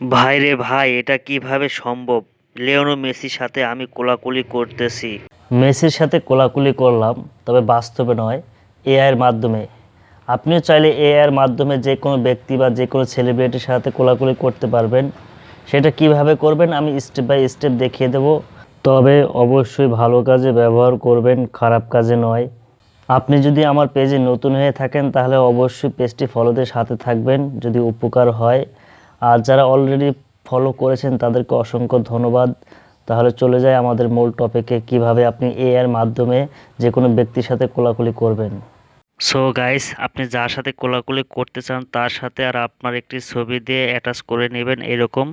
ভাই রে ভাই, এটা কীভাবে সম্ভব? লিওনো মেসির সাথে আমি কোলাকুলি করতেছি। মেসির সাথে কোলাকুলি করলাম, তবে বাস্তবে নয়, এআইয়ের মাধ্যমে। আপনিও চাইলে এআইয়ের মাধ্যমে যে কোনো ব্যক্তি বা যে কোনো সেলিব্রিটির সাথে কোলাকুলি করতে পারবেন। সেটা কীভাবে করবেন আমি স্টেপ বাই স্টেপ দেখিয়ে দেব। তবে অবশ্যই ভালো কাজে ব্যবহার করবেন, খারাপ কাজে নয়। আপনি যদি আমার পেজে নতুন হয়ে থাকেন, তাহলে অবশ্যই পেজটি ফলোদের সাথে থাকবেন। যদি উপকার হয় আর যারা অলরেডি ফলো করেছেন, তাদেরকে অসংখ্য ধন্যবাদ। তাহলে চলে যায় আমাদের মূল টপিকে কীভাবে আপনি এআর মাধ্যমে যে কোনো ব্যক্তির সাথে কোলাকুলি করবেন। সো গাইস আপনি যার সাথে কোলাকুলি করতে চান, তার সাথে আর আপনার একটি ছবি দিয়ে অ্যাটাচ করে নেবেন এরকম।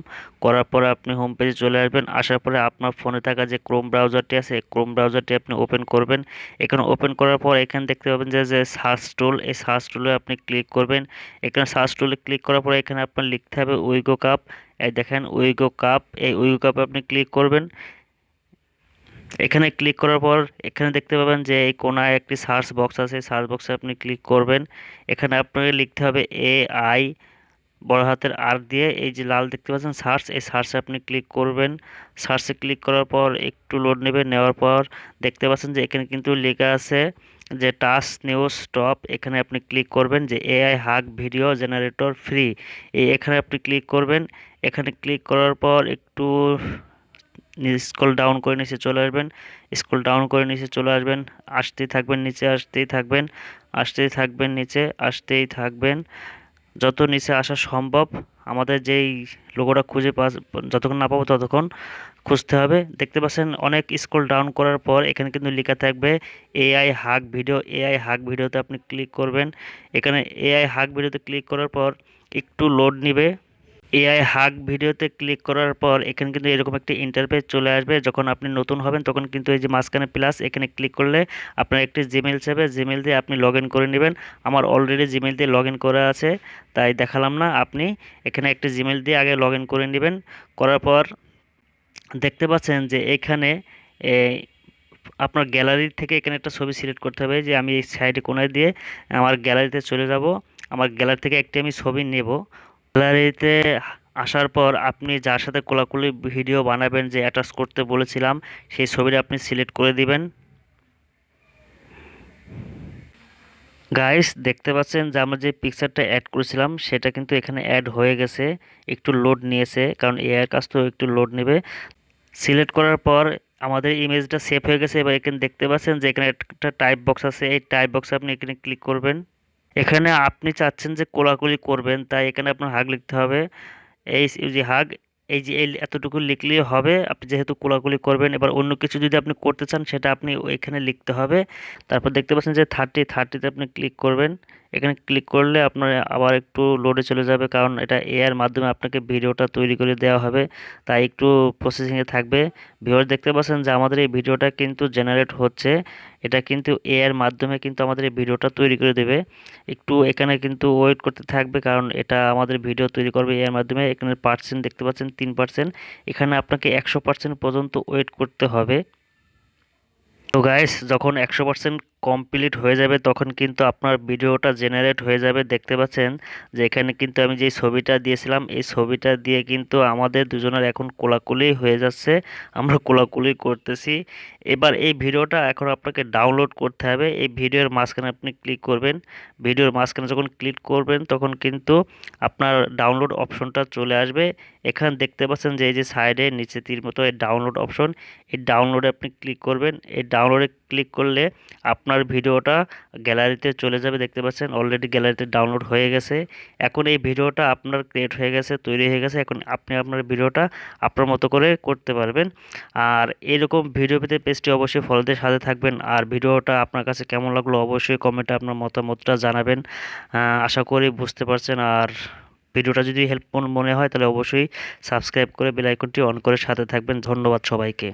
করার পরে আপনি হোম পেজে চলে আসবেন। আসার পরে আপনার ফোনে থাকা যে ক্রোম ব্রাউজারটি আছে ক্রোম ব্রাউজারটি আপনি ওপেন করবেন। এখানে ওপেন করার পর এখানে দেখতে পাবেন যে যে সার্চ টুল এই সার্চ টুলে আপনি ক্লিক করবেন। এখানে সার্চ টুলে ক্লিক করার পরে এখানে আপনার লিখতে হবে উইগো কাপ এই দেখেন উইগো কাপ এই উইগো কাপে আপনি ক্লিক করবেন। এখানে ক্লিক করার পর এখানে দেখতে পাবেন যে এই কোনায় একটি সার্চ বক্স আছে। সার্চ বক্সে আপনি ক্লিক করবেন। এখানে আপনাকে লিখতে হবে এ আই বড় হাতের আর দিয়ে। এই যে লাল দেখতে পাচ্ছেন সার্চ এই সার্চে আপনি ক্লিক করবেন। সার্চে ক্লিক করার পর একটু লোড নেবে নেওয়ার পর দেখতে পাচ্ছেন যে এখানে কিন্তু লেখা আছে যে টাস নিউজ স্টপ এখানে আপনি ক্লিক করবেন যে এআই হাক ভিডিও জেনারেটর ফ্রি এই এখানে আপনি ক্লিক করবেন। এখানে ক্লিক করার পর একটু স্ক্রল ডাউন করে নিচে চলে আসবেন। স্ক্রল ডাউন করে নিচে চলে আসবেন। আসতেই থাকবেন, নিচে আসতেই থাকবেন আসতেই থাকবেন, নিচে আসতেই থাকবেন। যত নিচে আসা সম্ভব, আমাদের যেই লোগোটা খুঁজে পা যতক্ষণ না পাবো ততক্ষণ খুঁজতে হবে। দেখতে পাচ্ছেন, অনেক স্ক্রল ডাউন করার পর এখানে কিন্তু লেখা থাকবে এআই হাক ভিডিও এআই হাক ভিডিওতে আপনি ক্লিক করবেন। এখানে এআই হাক ভিডিওতে ক্লিক করার পর একটু লোড নিবে। এআই হাক ভিডিওতে ক্লিক করার পর এখানে কিন্তু এরকম একটি ইন্টারফেস চলে আসবে। যখন আপনি নতুন হবেন, তখন কিন্তু এই যে মাঝখানে প্লাস এখানে ক্লিক করলে আপনার একটি জিমেল চাবে জিমেল দিয়ে আপনি লগ করে নেবেন। আমার অলরেডি জিমেল দিয়ে লগ করা আছে, তাই দেখালাম না। আপনি এখানে একটি জিমেল দিয়ে আগে লগ করে নেবেন। করার পর দেখতে পাচ্ছেন যে এখানে আপনার গ্যালারি থেকে এখানে একটা ছবি সিলেক্ট করতে হবে যে আমি এই সাইডে কোনায় দিয়ে আমার গ্যালারিতে চলে যাব। আমার গ্যালারি থেকে একটি আমি ছবি নেব। গ্যালারিতে আসার পর আপনি যার সাথে কোলাকুলি ভিডিও বানাবেন যে অ্যাটাচ করতে বলেছিলাম, সেই ছবিটা আপনি সিলেক্ট করে দিবেন। গাইস দেখতে পাচ্ছেন যে আমরা যে পিকচারটা অ্যাড করেছিলাম, সেটা কিন্তু এখানে অ্যাড হয়ে গেছে, একটু লোড নিয়েছে, কারণ এআইয়ের কাজ তো একটু লোড নেবে। সিলেক্ট করার পর আমাদের ইমেজটা সেভ হয়ে গেছে, এবার এখানে দেখতে পাচ্ছেন যে এখানে একটা টাইপ বক্স আছে, এই টাইপ বক্সে আপনি এখানে ক্লিক করবেন। এখানে আপনি চাচ্ছেন যে কোলাকুলি করবেন, তাই এখানে আপনার হাগ লিখতে হবে। এই যে হাগ, এই যে, এই এতটুকু লিখলেই হবে। আপনি যেহেতু কোলাকুলি করবেন, এবার অন্য কিছু যদি আপনি করতে চান, সেটা আপনি এখানে লিখতে হবে। তারপর দেখতে পাচ্ছেন যে থার্টি থার্টিতে আপনি ক্লিক করবেন। এখানে ক্লিক করলে আপনার আবার একটু লোডে চলে যাবে। কারণ এটা এআর মাধ্যমে আপনাকে ভিডিওটা তৈরি করে দেওয়া হবে। তাই একটু প্রসেসিংয়ে থাকবে। ভিডিও দেখতে পাচ্ছেন যে আমাদের এই ভিডিওটা কিন্তু জেনারেট হচ্ছে। এটা কিন্তু এআর মাধ্যমে কিন্তু আমাদের এই ভিডিওটা তৈরি করে দেবে। একটু এখানে কিন্তু ওয়েট করতে থাকবে। কারণ এটা আমাদের ভিডিও তৈরি করবে এর মাধ্যমে। এখানে পার্সেন্ট দেখতে পাচ্ছেন, তিন পার্সেন্ট এখানে আপনাকে একশো পার্সেন্ট পর্যন্ত ওয়েট করতে হবে। তো গাইস যখন একশো পার্সেন্ট কমপ্লিট হয়ে যাবে, তখন কিন্তু আপনার ভিডিওটা জেনারেট হয়ে যাবে। দেখতে পাচ্ছেন যে এখানে কিন্তু আমি যে ছবিটা দিয়েছিলাম, এই ছবিটা দিয়ে কিন্তু আমাদের দুজনের এখন কোলাকুলি হয়ে যাচ্ছে। আমরা কোলাকুলি করতেছি। এবার এই ভিডিওটা এখন আপনাকে ডাউনলোড করতে হবে। এই ভিডিওর মাঝখানে আপনি ক্লিক করবেন। ভিডিওর মাঝখানে যখন ক্লিক করবেন, তখন কিন্তু আপনার ডাউনলোড অপশনটা চলে আসবে। এখানে দেখতে পাচ্ছেন যে এই যে সাইডে নিচে তীর মতো এই ডাউনলোড অপশন এই ডাউনলোডে আপনি ক্লিক করবেন। এই ডাউনলোডে ক্লিক করলে আপনার ভিডিওটা গ্যালারিতে চলে যাবে, দেখতে পাচ্ছেন? অলরেডি গ্যালারিতে ডাউনলোড হয়ে গেছে। এখন এই ভিডিওটা আপনার ক্রিয়েট হয়ে গেছে, তৈরি হয়ে গেছে। এখন আপনি আপনার ভিডিওটা আপনার মতো করে করতে পারবেন। আর এরকম ভিডিও পেতে পেজটি অবশ্যই ফলোদের সাথে থাকবেন। আর ভিডিওটা আপনার কাছে কেমন লাগল অবশ্যই কমেন্টে আপনার মতামতটা জানাবেন। আশা করি বুঝতে পারছেন। আর ভিডিওটা যদি হেল্পফুল মনে হয়, তাহলে অবশ্যই সাবস্ক্রাইব করে বেলাইকনটি অন করে সাথে থাকবেন। ধন্যবাদ সবাইকে।